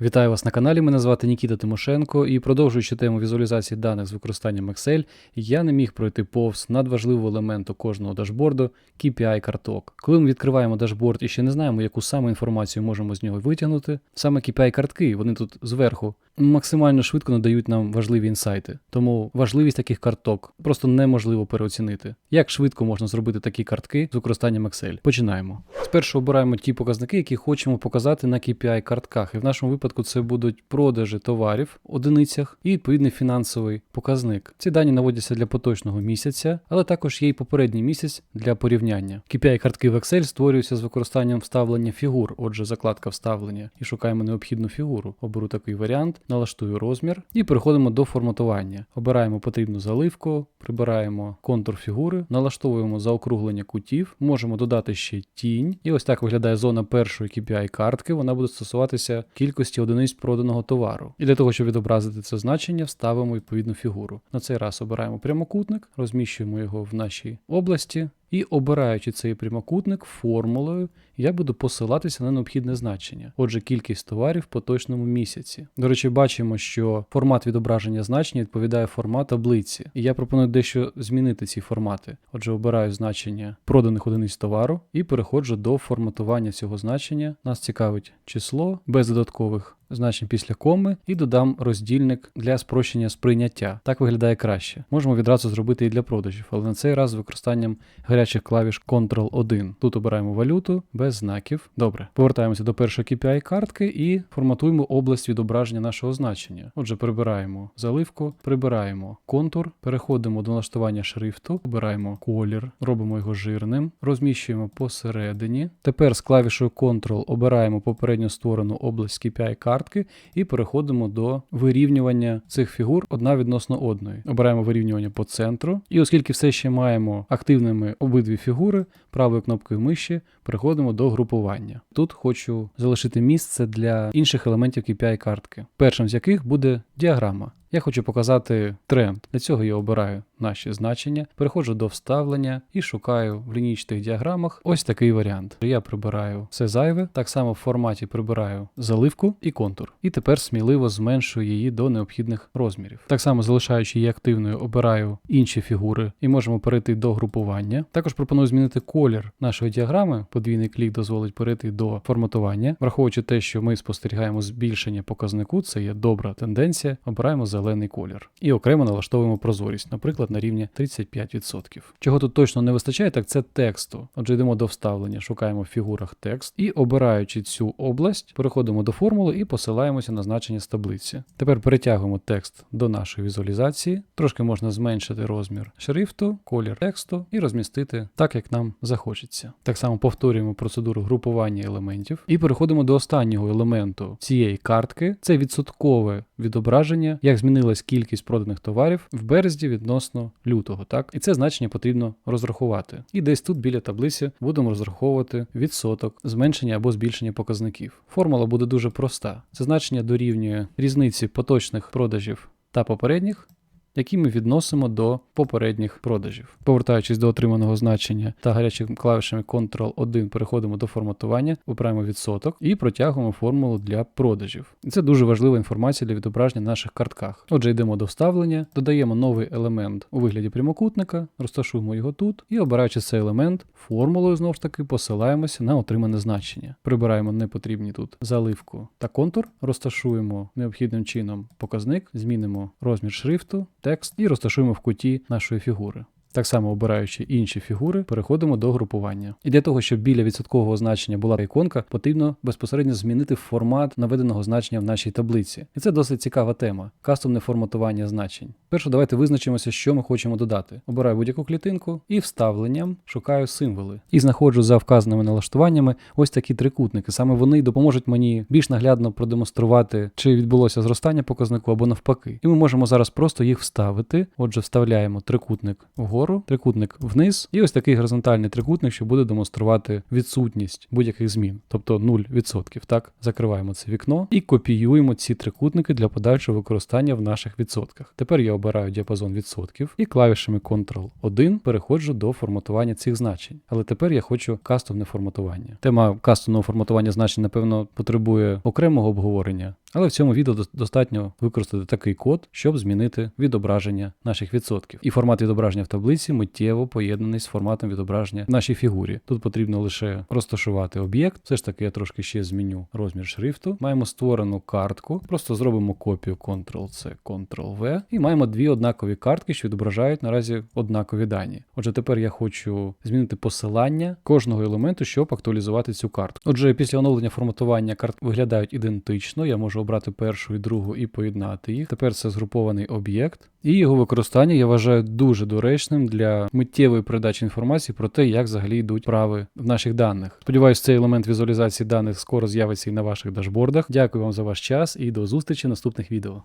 Вітаю вас на каналі. Мене звати Нікіта Тимошенко, і продовжуючи тему візуалізації даних з використанням Excel, я не міг пройти повз надважливого елементу кожного дашборду KPI карток. Коли ми відкриваємо дашборд і ще не знаємо, яку саме інформацію можемо з нього витягнути, саме KPI картки, вони тут зверху максимально швидко надають нам важливі інсайти. Тому важливість таких карток просто неможливо переоцінити. Як швидко можна зробити такі картки з використанням Excel? Починаємо. Спершу обираємо ті показники, які хочемо показати на KPI картках. І в нашому випадку це будуть продажі товарів в одиницях і відповідний фінансовий показник. Ці дані наводяться для поточного місяця, але також є й попередній місяць для порівняння. KPI картки в Excel створюються з використанням вставлення фігур, отже, закладка вставлення, і шукаємо необхідну фігуру. Оберу такий варіант, налаштую розмір і переходимо до форматування. Обираємо потрібну заливку, прибираємо контур фігури, налаштовуємо заокруглення кутів, можемо додати ще тінь. І ось так виглядає зона першої KPI картки. Вона буде стосуватися кількості одиниць проданого товару. І для того, щоб відобразити це значення, вставимо відповідну фігуру. На цей раз обираємо прямокутник, розміщуємо його в нашій області. І обираючи цей прямокутник формулою, я буду посилатися на необхідне значення. Отже, кількість товарів в поточному місяці. До речі, бачимо, що формат відображення значення відповідає формат таблиці. І я пропоную дещо змінити ці формати. Отже, обираю значення проданих одиниць товару і переходжу до форматування цього значення. Нас цікавить число без додаткових значень після коми і додам роздільник для спрощення сприйняття. Так виглядає краще. Можемо відразу зробити і для продажів, але на цей раз з використанням гарячих клавіш Ctrl-1. Тут обираємо валюту без знаків. Добре. Повертаємося до першої KPI картки і форматуємо область відображення нашого значення. Отже, прибираємо заливку, прибираємо контур, переходимо до налаштування шрифту, обираємо колір, робимо його жирним, розміщуємо посередині. Тепер з клавішою Ctrl обираємо попередньо створену область KPI картки і переходимо до вирівнювання цих фігур одна відносно одної. Обираємо вирівнювання по центру. І оскільки все ще маємо активними обидві фігури, правою кнопкою миші переходимо до групування. Тут хочу залишити місце для інших елементів KPI картки, першим з яких буде діаграма. Я хочу показати тренд. Для цього я обираю наші значення, переходжу до вставлення і шукаю в лінійчатих діаграмах ось такий варіант. Я прибираю все зайве, так само в форматі прибираю заливку і контур. І тепер сміливо зменшую її до необхідних розмірів. Так само залишаючи її активною, обираю інші фігури і можемо перейти до групування. Також пропоную змінити колір нашої діаграми. Подвійний клік дозволить перейти до форматування, враховуючи те, що ми спостерігаємо збільшення показнику, це є добра тенденція. Обираємо зелений колір. І окремо налаштовуємо прозорість, наприклад, на рівні 35%. Чого тут точно не вистачає, так це тексту. Отже, йдемо до вставлення, шукаємо в фігурах текст і обираючи цю область, переходимо до формули і посилаємося на значення з таблиці. Тепер перетягуємо текст до нашої візуалізації. Трошки можна зменшити розмір шрифту, колір тексту і розмістити так, як нам захочеться. Так само повторюємо процедуру групування елементів і переходимо до останнього елементу цієї картки. Це відсоткове відображення, як змінилась кількість проданих товарів в березні відносно лютого. Так, і це значення потрібно розрахувати. І десь тут біля таблиці будемо розраховувати відсоток зменшення або збільшення показників. Формула буде дуже проста. Це значення дорівнює різниці поточних продажів та попередніх які ми відносимо до попередніх продажів. Повертаючись до отриманого значення та гарячими клавішами Ctrl-1 переходимо до форматування, вибираємо відсоток і протягуємо формулу для продажів. Це дуже важлива інформація для відображення на наших картках. Отже, йдемо до вставлення, додаємо новий елемент у вигляді прямокутника, розташуємо його тут і обираючи цей елемент, формулою знову ж таки посилаємося на отримане значення. Прибираємо непотрібні тут заливку та контур, розташуємо необхідним чином показник, змінимо розмір шрифту текст і розташуємо в куті нашої фігури. Так само обираючи інші фігури, переходимо до групування. І для того, щоб біля відсоткового значення була іконка, потрібно безпосередньо змінити формат наведеного значення в нашій таблиці. І це досить цікава тема кастомне форматування значень. Перше, давайте визначимося, що ми хочемо додати. Обираю будь-яку клітинку і вставленням шукаю символи. І знаходжу за вказаними налаштуваннями ось такі трикутники. Саме вони допоможуть мені більш наглядно продемонструвати, чи відбулося зростання показнику або навпаки. І ми можемо зараз просто їх вставити. Отже, вставляємо трикутник вгору вгору, трикутник вниз, і ось такий горизонтальний трикутник, що буде демонструвати відсутність будь-яких змін, тобто 0%. Так, закриваємо це вікно і копіюємо ці трикутники для подальшого використання в наших відсотках. Тепер я обираю діапазон відсотків і клавішами Ctrl-1 переходжу до форматування цих значень. Але тепер я хочу кастомне форматування. Тема кастомного форматування значень, напевно, потребує окремого обговорення. Але в цьому відео достатньо використати такий код, щоб змінити відображення наших відсотків. І формат відображення в таблиці миттєво поєднаний з форматом відображення в нашій фігурі. Тут потрібно лише розташувати об'єкт. Все ж таки, я трошки ще зміню розмір шрифту. Маємо створену картку. Просто зробимо копію Ctrl-C, Ctrl-V. І маємо дві однакові картки, що відображають наразі однакові дані. Отже, тепер я хочу змінити посилання кожного елементу, щоб актуалізувати цю картку. Отже, після оновлення форматування карт виглядають ідентично. Я можу обрати першу і другу і поєднати їх. Тепер це згрупований об'єкт. І його використання я вважаю дуже доречним для миттєвої передачі інформації про те, як взагалі йдуть прави в наших даних. Сподіваюсь, цей елемент візуалізації даних скоро з'явиться і на ваших дашбордах. Дякую вам за ваш час і до зустрічі в наступних відео.